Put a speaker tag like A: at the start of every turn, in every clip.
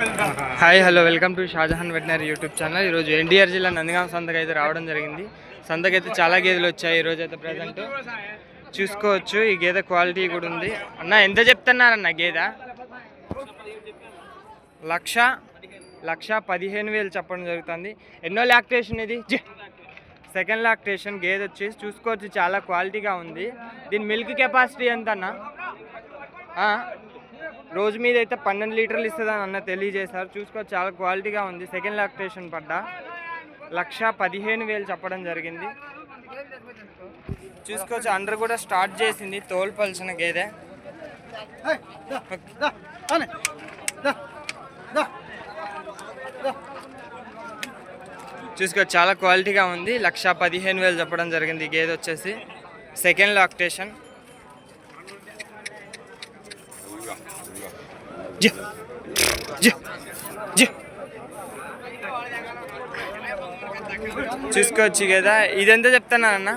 A: Hi hello welcome to Shahjahan veterinary YouTube channel. ఈరోజు ఎన్టీఆర్ జిల్లా నందిగాం సంతకు అయితే రావడం జరిగింది. సంతకైతే చాలా గేదెలు వచ్చాయి ఈరోజు అయితే ప్రజెంట్. చూసుకోవచ్చు ఈ గేదె క్వాలిటీ కూడా ఉంది. అన్న ఎంత చెప్తున్నారన్న గేదె? లక్ష లక్ష పదిహేను వేలు చెప్పడం జరుగుతుంది. ఎన్నో లాక్టేషన్ ఇది? సెకండ్ లాక్టేషన్ గేదె వచ్చేసి చూసుకోవచ్చు చాలా క్వాలిటీగా ఉంది. దీని మిల్క్ కెపాసిటీ ఎంత అన్న రోజు మీద అయితే పన్నెండు లీటర్లు ఇస్తుందని అన్న తెలియజేశారు. చూసుకో చాలా క్వాలిటీగా ఉంది. సెకండ్ లాక్టేషన్ పడ్డా. లక్ష పదిహేను వేలు చెప్పడం జరిగింది. చూసుకోవచ్చు అండర్ కూడా స్టార్ట్ చేసింది. తోలు గేదె. చూసుకో చాలా క్వాలిటీగా ఉంది. లక్ష పదిహేను వేలు చెప్పడం జరిగింది గేదె వచ్చేసి. సెకండ్ లాక్టేషన్ జి జి జి. చూసుకోవచ్చు కదా. ఇదెంత అన్న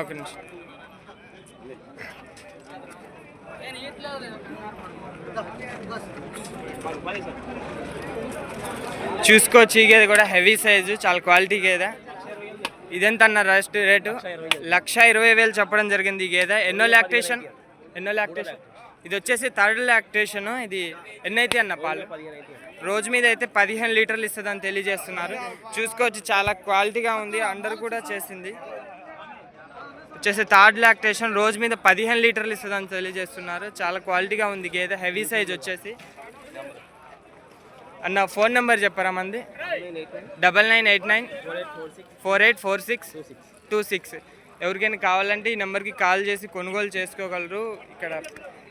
A: ఒక నిమిషం. చూసుకోవచ్చు ఇది కూడా హెవీ సైజు చాలా క్వాలిటీ గేదా ఇదెంత అన్న రెస్ట్ రేటు లక్ష ఇరవై వేలు చెప్పడం జరిగింది ఈ గేదె ఎన్నో లాక్టేషన్ ఎన్నో లాక్టేషన్ ఇది వచ్చేసి థర్డ్ లాక్టేషన్ ఇది ఎన్నైతే అన్న పాలు? రోజు మీద అయితే పదిహేను లీటర్లు ఇస్తుందని తెలియజేస్తున్నారు. చూసుకోవచ్చు చాలా క్వాలిటీగా ఉంది అండర్ కూడా చేసింది. వచ్చేసి థర్డ్ లాక్టేషన్ రోజు మీద పదిహేను లీటర్లు ఇస్తుందని తెలియజేస్తున్నారు. చాలా క్వాలిటీగా ఉంది గేదె హెవీ సైజ్ వచ్చేసి. అన్న ఫోన్ నెంబర్ చెప్పరా మంది? Double nine eight nine four eight four six two six. ఎవరికైనా కావాలంటే ఈ నెంబర్కి కాల్ చేసి కొనుగోలు చేసుకోగలరు. ఇక్కడ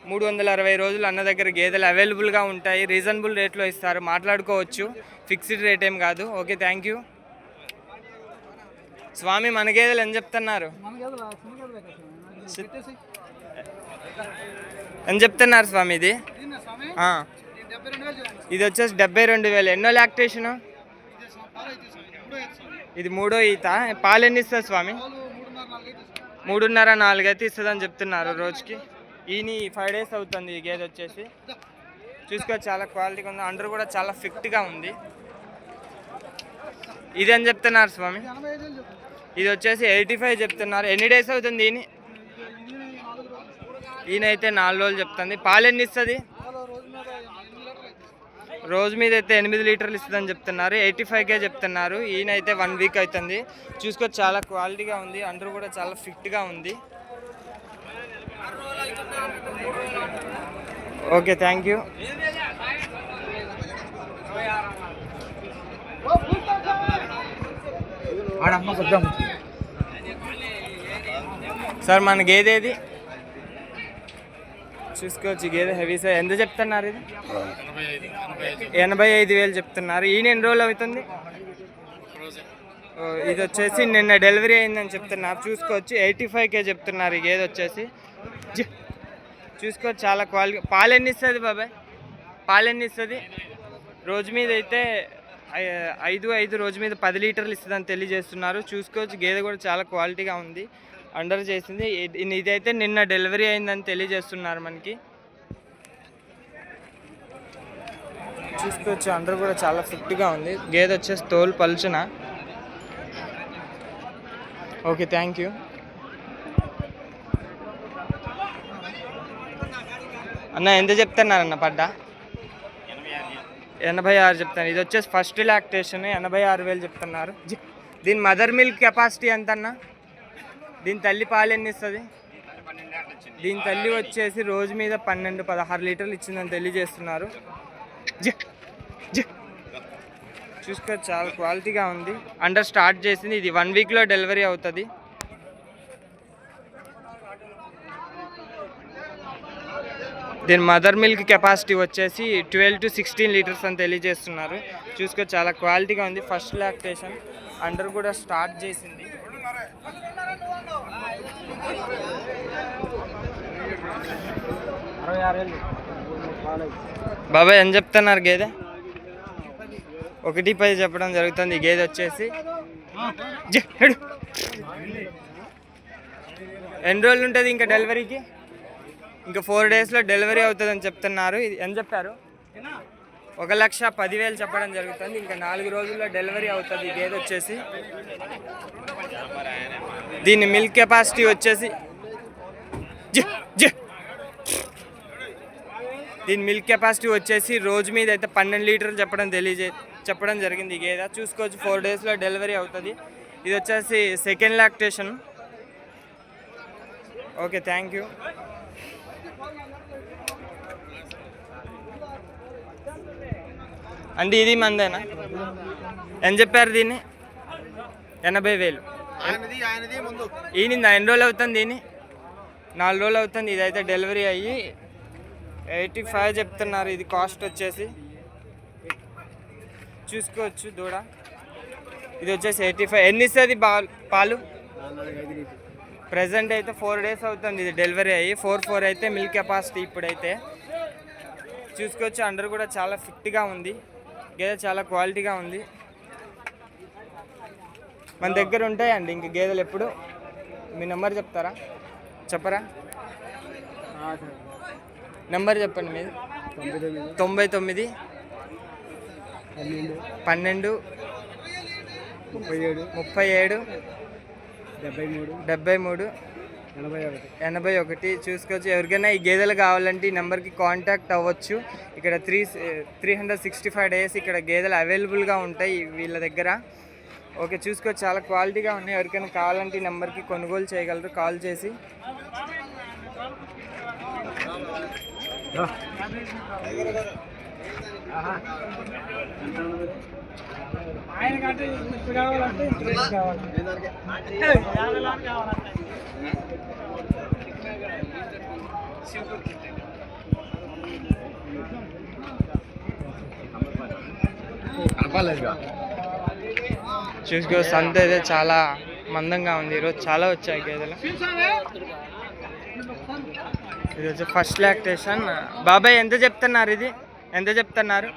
A: మూడు వందల అరవై రోజులు అన్న దగ్గర గేదెలు అవైలబుల్గా ఉంటాయి. రీజనబుల్ రేట్లో ఇస్తారు. మాట్లాడుకోవచ్చు. ఫిక్స్డ్ రేట్ ఏం కాదు. ఓకే థ్యాంక్ యూ స్వామి మన గేదెలు ఏం చెప్తున్నారు? ఏం చెప్తున్నారు స్వామి ఇది? ఇది వచ్చేసి డెబ్బై రెండు వేలు. ఎన్నో లాక్టేషను ఇది మూడో ఈత. పాలు ఎన్ని ఇస్తుంది స్వామి? మూడున్నర నాలుగైతే ఇస్తుందని చెప్తున్నారు రోజుకి. ఈయన ఫైవ్ డేస్ అవుతుంది ఈ గేదె వచ్చేసి. చూసుకో చాలా క్వాలిటీగా ఉంది. అండర్ కూడా చాలా ఫిట్గా ఉంది. ఇది అని చెప్తున్నారు స్వామి. ఇది వచ్చేసి ఎయిటీ ఫైవ్ చెప్తున్నారు. ఎన్ని డేస్ అవుతుంది ఈయన? ఈయనైతే నాలుగు రోజులు చెప్తుంది. పాలు ఎన్ని ఇస్తుంది? రోజు మీద అయితే ఎనిమిది లీటర్లు ఇస్తుందని చెప్తున్నారు. ఎయిటీ ఫైవ్కే చెప్తున్నారు. ఈయనైతే వన్ వీక్ అవుతుంది. చూసుకో చాలా క్వాలిటీగా ఉంది. అండర్ కూడా చాలా ఫిట్గా ఉంది. ఓకే థ్యాంక్ యూ సార్ మన గేదె ఇది చూసుకోవచ్చు ఈ గేదె హెవీ సార్. ఎంత చెప్తున్నారు ఇది? ఎనభై ఐదు వేలు చెప్తున్నారు. ఈయన ఎన్ని రోజులు అవుతుంది? ఇది వచ్చేసి నిన్న డెలివరీ అయిందని చెప్తున్నారు. చూసుకోవచ్చు ఎయిటీ ఫైవ్కే చెప్తున్నారు ఈ గేదె వచ్చేసి. చూసుకోవచ్చు చాలా క్వాలిటీ పాలు ఎన్ని ఇస్తుంది బాబాయ్? పాలు ఎన్ని ఇస్తుంది? రోజు మీద అయితే ఐదు ఐదు రోజు మీద పది లీటర్లు ఇస్తుందని తెలియజేస్తున్నారు. చూసుకోవచ్చు గేదె కూడా చాలా క్వాలిటీగా ఉంది. అండర్ చేసింది. ఇది- ఇదైతే నిన్న డెలివరీ అయిందని తెలియజేస్తున్నారు మనకి. చూసుకోవచ్చు అండర్ కూడా చాలా ఫిట్గా ఉంది. గేదె వచ్చేసి తోలు పలుచున. ఓకే థ్యాంక్ యూ అన్న ఎంత చెప్తున్నారన్న పడ్డా? ఎనభై ఆరు చెప్తాను ఇది వచ్చేసి ఫస్ట్ లాక్టేషన్ ఎనభై ఆరు వేలు చెప్తున్నారు. దీని మదర్ మిల్క్ కెపాసిటీ ఎంత అన్న దీని తల్లి పాలు ఎన్ని ఇస్తుంది? దీని తల్లి వచ్చేసి రోజు మీద పన్నెండు పదహారు లీటర్లు ఇచ్చిందని తెలియజేస్తున్నారు. చూసుకో చాలా క్వాలిటీగా ఉంది. అండర్ స్టార్ట్ చేసింది. ఇది వన్ వీక్లో డెలివరీ అవుతుంది. దీని మదర్ మిల్క్ కెపాసిటీ వచ్చేసి ట్వెల్వ్ టు సిక్స్టీన్ లీటర్స్ అని తెలియజేస్తున్నారు. చూసుకో చాలా క్వాలిటీగా ఉంది. First lactation. అండర్ కూడా స్టార్ట్ చేసింది. బాబాయ్ ఏం చెప్తున్నారు గేదె? ఒకటి పది చెప్పడం జరుగుతుంది. గేదె వచ్చేసి ఎన్ని రోజులు ఉంటుంది ఇంకా డెలివరీకి? ఇంకా ఫోర్ డేస్లో డెలివరీ అవుతుందని చెప్తున్నారు. ఇది ఎంత చెప్పారు? ఒక లక్ష పదివేలు చెప్పడం జరుగుతుంది. ఇంకా నాలుగు రోజుల్లో డెలివరీ అవుతుంది. గేదె వచ్చేసి. దీని మిల్క్ కెపాసిటీ వచ్చేసి. జ, దీని మిల్క్ కెపాసిటీ వచ్చేసి రోజు మీద అయితే పన్నెండు లీటర్లు చెప్పడం తెలియజే చెప్పడం జరిగింది. ఈ గేదె చూసుకోవచ్చు. ఫోర్ డేస్లో డెలివరీ అవుతుంది. ఇది వచ్చేసి second lactation. Okay thank you. అంటే ఇది మందేనా? ఎంత చెప్పారు దీన్ని? ఎనభై వేలు
B: ఆయనది ఆయనది ముందు.
A: ఈయన ఎన్ని రోజులు అవుతుంది దీన్ని నాలుగు రోజులు అవుతుంది. ఇదైతే డెలివరీ అయ్యి ఎయిటీ ఫైవ్ చెప్తున్నారు. ఇది కాస్ట్ వచ్చేసి చూసుకోవచ్చు దూడ. ఇది వచ్చేసి ఎయిటీ ఫైవ్. ఎన్ని ఇస్తుంది పాలు పాలు? ప్రజెంట్ అయితే ఫోర్ డేస్ అవుతుంది. ఇది డెలివరీ అయ్యి ఫోర్ ఫోర్ అయితే మిల్క్ కెపాసిటీ ఇప్పుడైతే. చూసుకోవచ్చు. అండర్ కూడా చాలా ఫిట్గా ఉంది. గేదె చాలా క్వాలిటీగా ఉంది. మన దగ్గర ఉంటాయండి ఇంక గేదెలు ఎప్పుడు. మీ నెంబర్ చెప్తారా? చెప్పరా? నెంబర్ చెప్పండి మీది. తొంభై తొమ్మిది. పన్నెండు.
B: ముప్పై ఏడు.
A: ముప్పై ఏడు.
B: డెబ్బై మూడు.
A: డెబ్బై మూడు.
B: ఎనభై ఒకటి.
A: చూసుకోవచ్చు. ఎవరికైనా ఈ గేదెలు కావాలంటే ఈ నెంబర్కి కాంటాక్ట్ అవ్వచ్చు. ఇక్కడ three three hundred sixty five days ఇక్కడ గేదెలు అవైలబుల్గా ఉంటాయి వీళ్ళ దగ్గర. ఓకే చూసుకోవచ్చు. చాలా క్వాలిటీగా ఉన్నాయి. ఎవరికైనా కావాలంటే ఈ నెంబర్కి కొనుగోలు చేయగలరు. కాల్ చేసి.
B: కనపాలేదుగా
A: చూసుకో సంత అయితే చాలా మందంగా ఉంది. ఈరోజు చాలా వచ్చాయి గేదెలు. ఇది వచ్చి ఫస్ట్ లాక్టేషన్ బాబాయ్ ఎంత చెప్తున్నారు ఇది? ఎంత చెప్తున్నారు?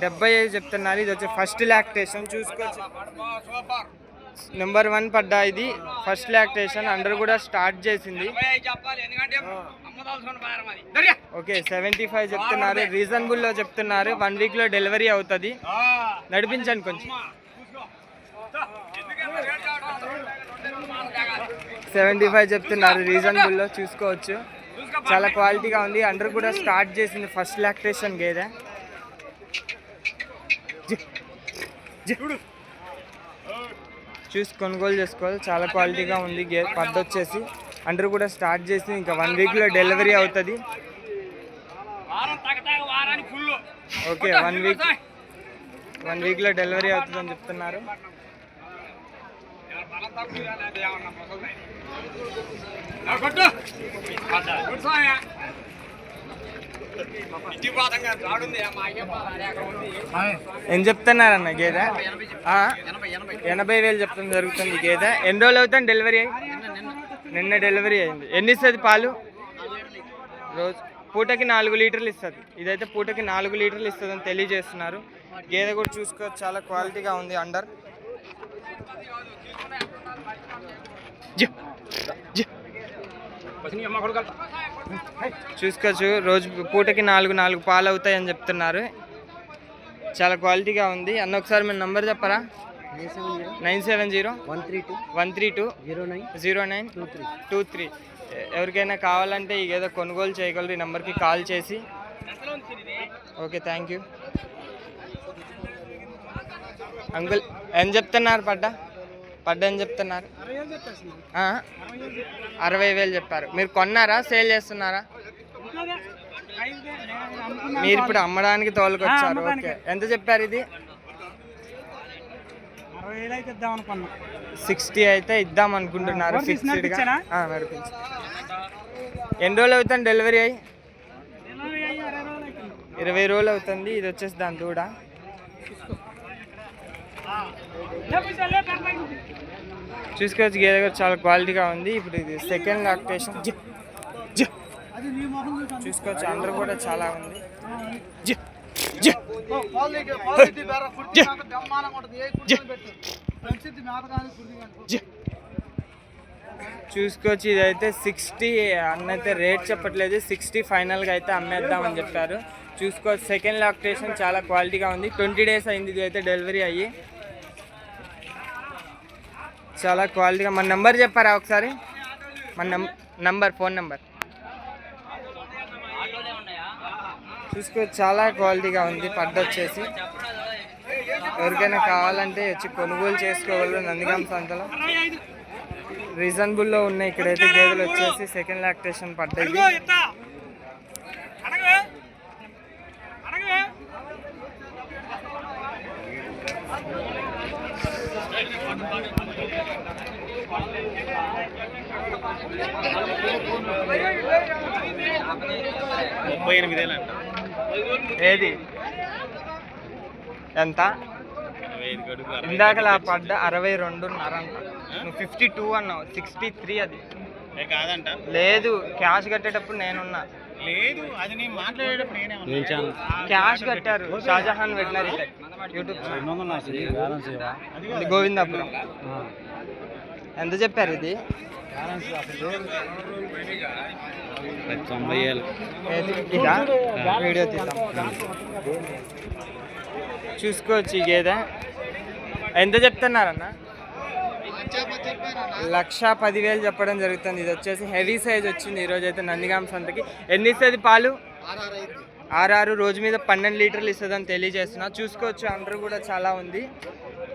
A: డెబ్బై ఐదు చెప్తున్నారు. ఇది వచ్చి ఫస్ట్ లాక్టేషన్ చూసుకోవచ్చు. నెంబర్ వన్ పడ్డా ఇది. ఫస్ట్ లాక్టేషన్ అండర్ కూడా స్టార్ట్ చేసింది. ఓకే సెవెంటీ ఫైవ్ చెప్తున్నారు రీజనబుల్లో చెప్తున్నారు. వన్ వీక్లో డెలివరీ అవుతుంది. నడిపించండి కొంచెం. సెవెంటీ ఫైవ్ చెప్తున్నారు రీజనబుల్లో చూసుకోవచ్చు. చాలా క్వాలిటీగా ఉంది. అండర్ కూడా స్టార్ట్ చేసింది ఫస్ట్ లాక్టేషన్ గేదె జి- జి. చూసి కొనుగోలు చేసుకోవాలి. చాలా క్వాలిటీగా ఉంది గే పద్ద వచ్చేసి. అందరూ కూడా స్టార్ట్ చేసి ఇంకా వన్ వీక్లో డెలివరీ అవుతుంది. ఓకే వన్ వీక్ వన్ వీక్లో డెలివరీ అవుతుందని చెప్తున్నారు. ఏం చెప్తున్నారన్న గేదె? ఎనభై వేలు చెప్తాం జరుగుతుంది గేదె. ఎన్ని రోజులు అవుతుంది డెలివరీ అయ్యి? నిన్న డెలివరీ అయింది. ఎన్ని ఇస్తుంది పాలు? రోజు పూటకి నాలుగు లీటర్లు ఇస్తుంది. ఇదైతే పూటకి నాలుగు లీటర్లు ఇస్తుంది అని తెలియజేస్తున్నారు. గేదె కూడా చూసుకోవచ్చు చాలా క్వాలిటీగా ఉంది అండర్. జి జి. చూసుకోవచ్చు. రోజు పూటకి నాలుగు నాలుగు పాలు అవుతాయని చెప్తున్నారు. చాలా క్వాలిటీగా ఉంది. అన్న ఒకసారి మీ నంబర్ చెప్పరా? Nine seven zero.
B: One three two.
A: One three two
B: zero nine.
A: Zero nine
B: two three.
A: Two three ఎవరికైనా కావాలంటే ఇక ఏదో కొనుగోలు చేయగలరు. ఈ నెంబర్కి కాల్ చేసి. Okay thank you. అంకుల్ ఏం చెప్తున్నారు పడ్డా? పడ్డ ఏం చెప్తున్నారు? అరవై వేలు చెప్పారు. మీరు కొన్నారా? సేల్ చేస్తున్నారా? మీరు ఇప్పుడు అమ్మడానికి తోలుకొచ్చారు. ఓకే. ఎంత చెప్పారు ఇది? సిక్స్టీ అయితే ఇద్దాం అనుకుంటున్నారు ఫిక్స్డ్గా? నడిపించు ఎన్ని రోజులు అవుతుంది డెలివరీ అయ్యి? ఇరవై రోజులు అవుతుంది. ఇది వచ్చేసి దాని దూడ. చూసుకోవచ్చు గేదె కూడా చాలా క్వాలిటీగా ఉంది. ఇప్పుడు ఇది సెకండ్ లాక్టేషన్ చూసుకోవచ్చు అందరూ కూడా చాలా ఉంది. జి చూసుకోవచ్చు ఇదైతే సిక్స్టీ అన్నైతే రేట్ చెప్పట్లేదు. సిక్స్టీ ఫైనల్గా అయితే అమ్మేద్దామని చెప్పారు. చూసుకోవచ్చు సెకండ్ లాక్టేషన్ చాలా క్వాలిటీగా ఉంది. ట్వంటీ డేస్ అయింది ఇది అయితే డెలివరీ అయ్యి. చాలా క్వాలిటీగా మన నెంబర్ చెప్పారా ఒకసారి? మన నంబర్ ఫోన్ నెంబర్. చూసుకో చాలా క్వాలిటీగా ఉంది పడ్డ వచ్చేసి. ఎవరికైనా కావాలంటే వచ్చి కొనుగోలు చేసుకోగలరు నందిగాం సంతలో. రీజనబుల్లో ఉన్నాయి ఇక్కడైతే గేదెలు వచ్చేసి సెకండ్ లాక్టేషన్ పడ్డాయి.
B: ముప్పై ఎనిమిదేళ్ళు అంట
A: ఏది? ఎంత? ఇందాకలా పడ్డ అరవై రెండున్నర అంట నువ్వు ఫిఫ్టీ టూ అన్నావు సిక్స్టీ త్రీ అది
B: కాదంట.
A: లేదు క్యాష్ కట్టేటప్పుడు నేనున్నా.
B: లేదు అది నేను మాట్లాడేటప్పుడు.
A: క్యాష్ కట్టారు షాజహాన్ వెటనరీ యూట్యూబ్ ఇది గోవిందాపురం ఎంత చెప్పారు ఇది?
B: తొంభై ఏళ్ళు.
A: ఏది? ఇదా? వీడియో తీద్దాం. చూసుకోవచ్చు ఈ గేదె ఎంత చెప్తున్నారన్న? లక్ష పదివేలు చెప్పడం జరుగుతుంది. ఇది వచ్చేసి హెవీ సైజ్ వచ్చింది ఈరోజు అయితే నందిగామ సంతకి. ఎన్ని ఇస్తుంది పాలు? ఆర్ఆర్ రోజు మీద పన్నెండు లీటర్లు ఇస్తుందని తెలియజేస్తున్నా. చూసుకోవచ్చు అండర్ కూడా చాలా ఉంది.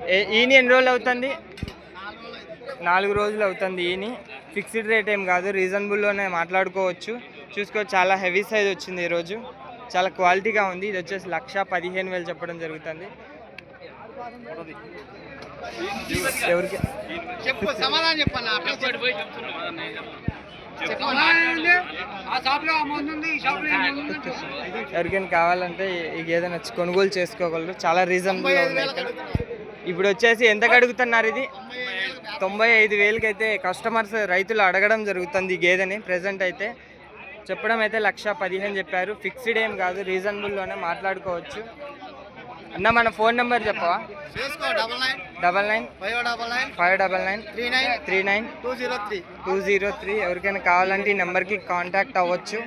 A: ఏ- ఈయన ఎన్ని రోజులు అవుతుంది? నాలుగు రోజులు అవుతుంది ఈయన ఫిక్స్డ్ రేట్ ఏం కాదు రీజనబుల్లోనే మాట్లాడుకోవచ్చు. చూసుకోవచ్చు చాలా హెవీ సైజ్ వచ్చింది ఈరోజు చాలా క్వాలిటీగా ఉంది. ఇది వచ్చేసి లక్ష పదిహేను వేలు చెప్పడం జరుగుతుంది. ఎవరికి?
B: చెప్పు సమాధానం చెప్పాలి
A: ఎవరికైనా కావాలంటే ఈ గేదె నచ్చి కొనుగోలు చేసుకోగలరు. చాలా రీజనబుల్గా ఉన్నాయి ఇప్పుడు వచ్చేసి ఎంత అడుగుతున్నారు ఇది? తొంభై ఐదు వేలకి అయితే కస్టమర్స్ రైతులు అడగడం జరుగుతుంది ఈ గేదెని ప్రజెంట్ అయితే. చెప్పడం అయితే లక్ష పదిహేను చెప్పారు. ఫిక్స్డ్ ఏం కాదు రీజనబుల్లోనే మాట్లాడుకోవచ్చు. అన్న మన ఫోన్ నెంబర్ చెప్పవా?
B: Double nine. Five double nine. Three nine.
A: Three nine.
B: Two zero three.
A: Two zero three. ఎవరికైనా కావాలంటే ఈ నెంబర్కి కాంటాక్ట్ అవ్వచ్చు.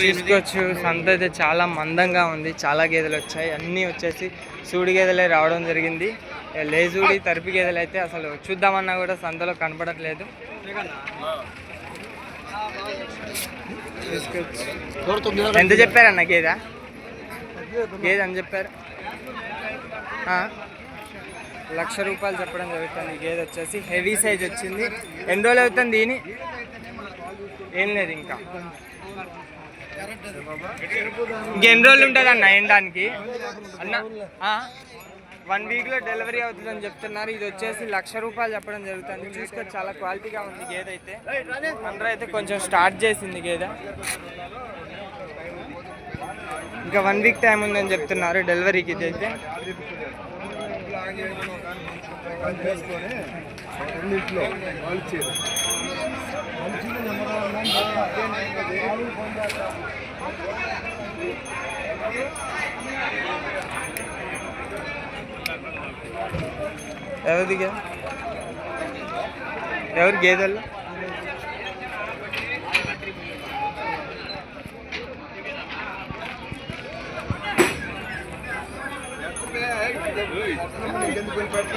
A: చూసుకోవచ్చు. సంత అయితే చాలా మందంగా ఉంది. చాలా గేదెలు వచ్చాయి. అన్నీ వచ్చేసి సూడి గేదెలే రావడం జరిగింది. లేజూడి తరిపి గేదెలు అయితే అసలు చూద్దామన్నా కూడా సంతలో కనపడట్లేదు. ఎంత చెప్పారన్న గేదె? గేదె అని చెప్పారు? లక్ష రూపాయలు చెప్పడం జరుగుతుంది. గేదె వచ్చేసి హెవీ సైజ్ వచ్చింది. ఎన్ని రోజులు అవుతుంది దీని? ఏం లేదు ఇంకా. ఇంకెన్ని రోజులు ఉంటుంది అన్న ఎండడానికి అన్న వన్ వీక్లో డెలివరీ అవుతుందని చెప్తున్నారు. ఇది వచ్చేసి లక్ష రూపాయలు చెప్పడం జరుగుతుంది. చూసుకో చాలా క్వాలిటీగా ఉంది గేదె అయితే. అందరూ అయితే కొంచెం స్టార్ట్ చేసింది గేదె. ఇంకా వన్ వీక్ టైం ఉందని చెప్తున్నారు డెలివరీకి ఇది అయితే. చేసుకొని ఎవరిదిగా? ఎవరి గేదెలు?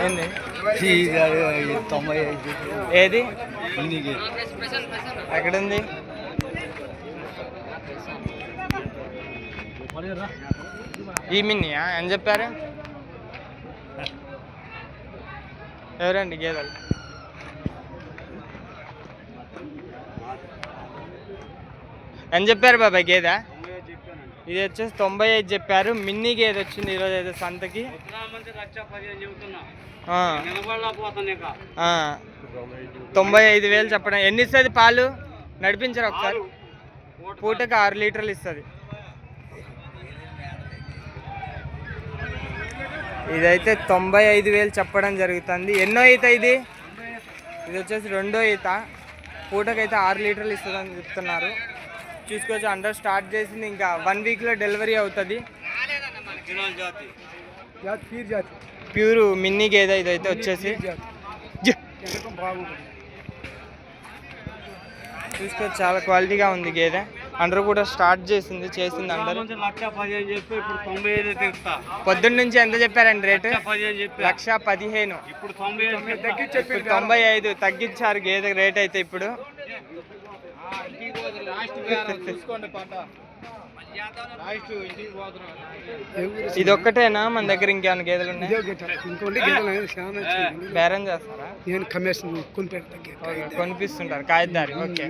A: ఏంది?
B: తొంభై ఐదు
A: ఏది ఎక్కడుంది? ఈ మిన్నియా? అని చెప్పారు? ఎవరండి గేదెలు? అని చెప్పారు బాబాయ్ గేదె? ఇది వచ్చేసి తొంభై ఐదు చెప్పారు. మిన్నీ గేదె వచ్చింది ఈరోజు అయితే సంతకి. తొంభై ఐదు వేలు చెప్పడం. ఎన్ని ఇస్తుంది పాలు? నడిపించరు ఒకసారి. పూటకి ఆరు లీటర్లు ఇస్తుంది. ఇదైతే తొంభై ఐదు వేలు చెప్పడం జరుగుతుంది. ఎన్నో అయితే ఇది? ఇది వచ్చేసి రెండో ఈత. పూటకైతే ఆరు లీటర్లు ఇస్తుందని చెప్తున్నారు. చూసుకోవచ్చు అండర్ స్టార్ట్ చేసింది ఇంకా వన్ వీక్లో డెలివరీ అవుతుంది. ప్యూర్ మిన్నీ గేదె ఇదైతే వచ్చేసి. చూసుకోవచ్చు చాలా క్వాలిటీగా ఉంది గేదె. అండర్ కూడా స్టార్ట్ చేసింది చేసింది
B: తెస్తా
A: పొద్దున్న నుంచి ఎంత చెప్పారండి రేటు? లక్ష పదిహేను
B: ఇప్పుడు తొంభై
A: ఐదు తగ్గించారు గేదె రేట్ అయితే ఇప్పుడు. ఇది ఒక్కటేనా మన దగ్గర ఇంకేమైనా గేదెలు ఉన్నాయి. బేరం చేస్తారా?
C: నేను కమిషన్
A: కొనిపిస్తుంటారు. కాయదారి. ఓకే.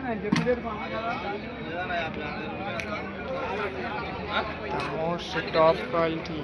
C: నేను చెప్పినట్టు
A: मोस्ट टॉप क्वालिटी